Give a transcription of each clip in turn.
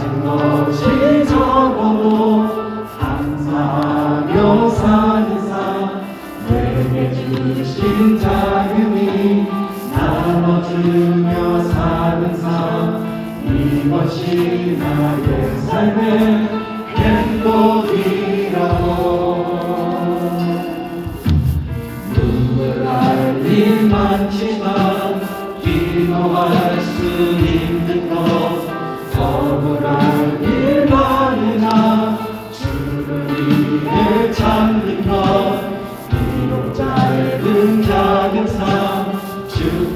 가진 것이 적어도 항상 여사이사 내게 주신 자금이 나눠주며 사는 삶 이것이 나의 삶의 행복이라고 눈물 알림 많지만 기도할 수 있는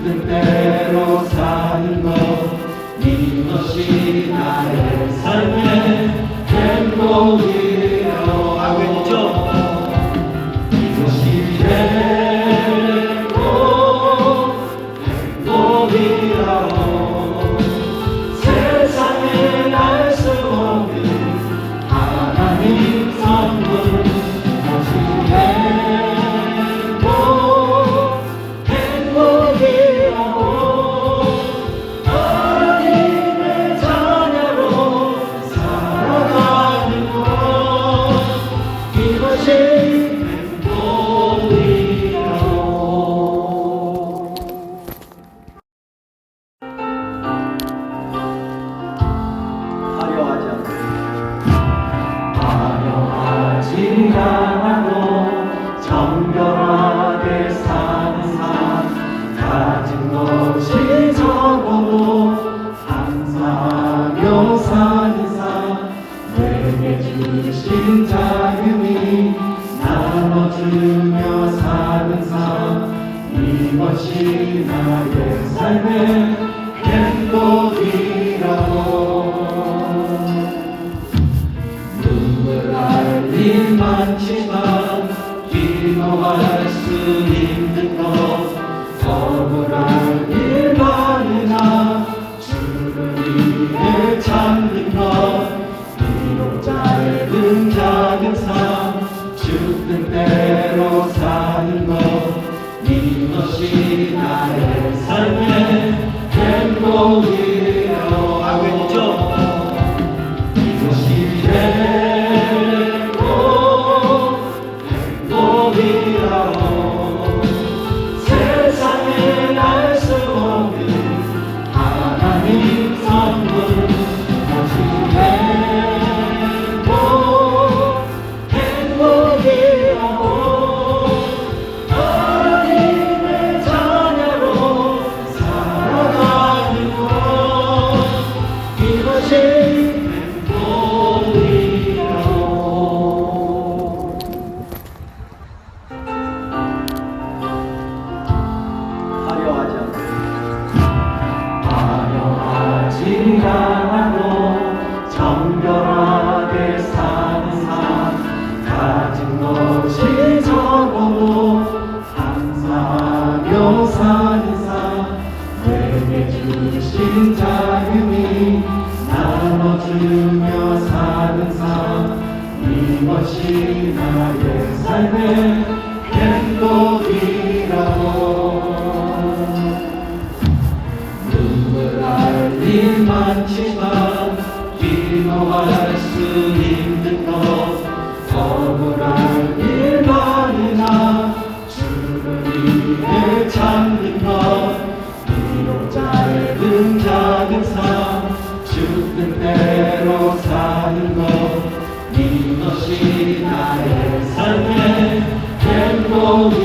the 내게 주신 자금이 나눠주며 사는 삶 이것이 나의 삶의 행복이라고 holy. 나의 삶의 행복이 Oh.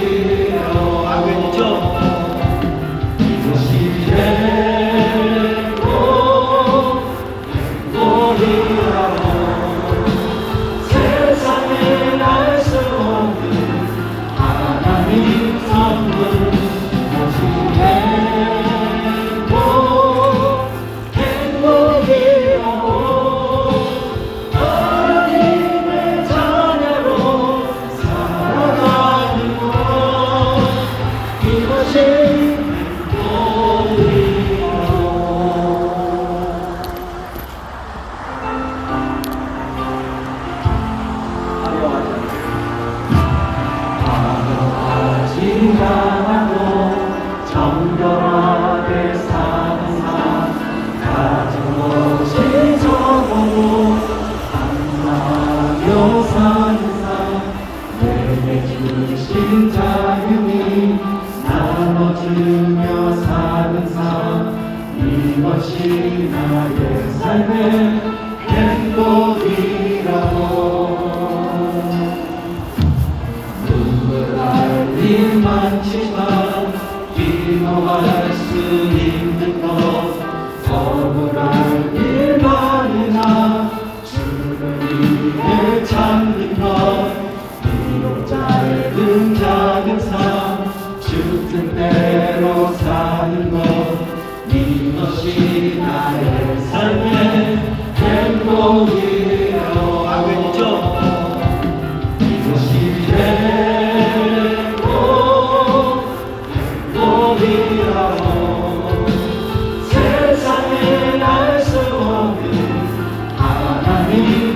찾으며 사는 삶 이것이 나의 삶의 하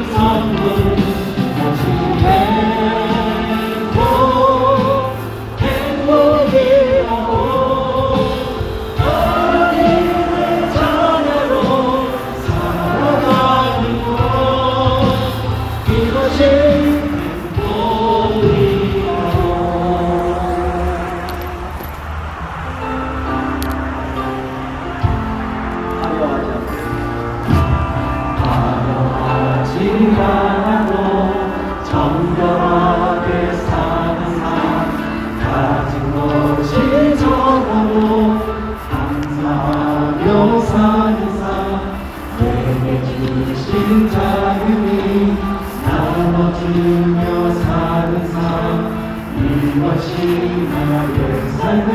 않아도 정결하게 사는 삶 가진 것이 적어도 감사하며 사는 삶 내게 주신 자유니 나눠주며 사는 삶 이것이 나의 삶의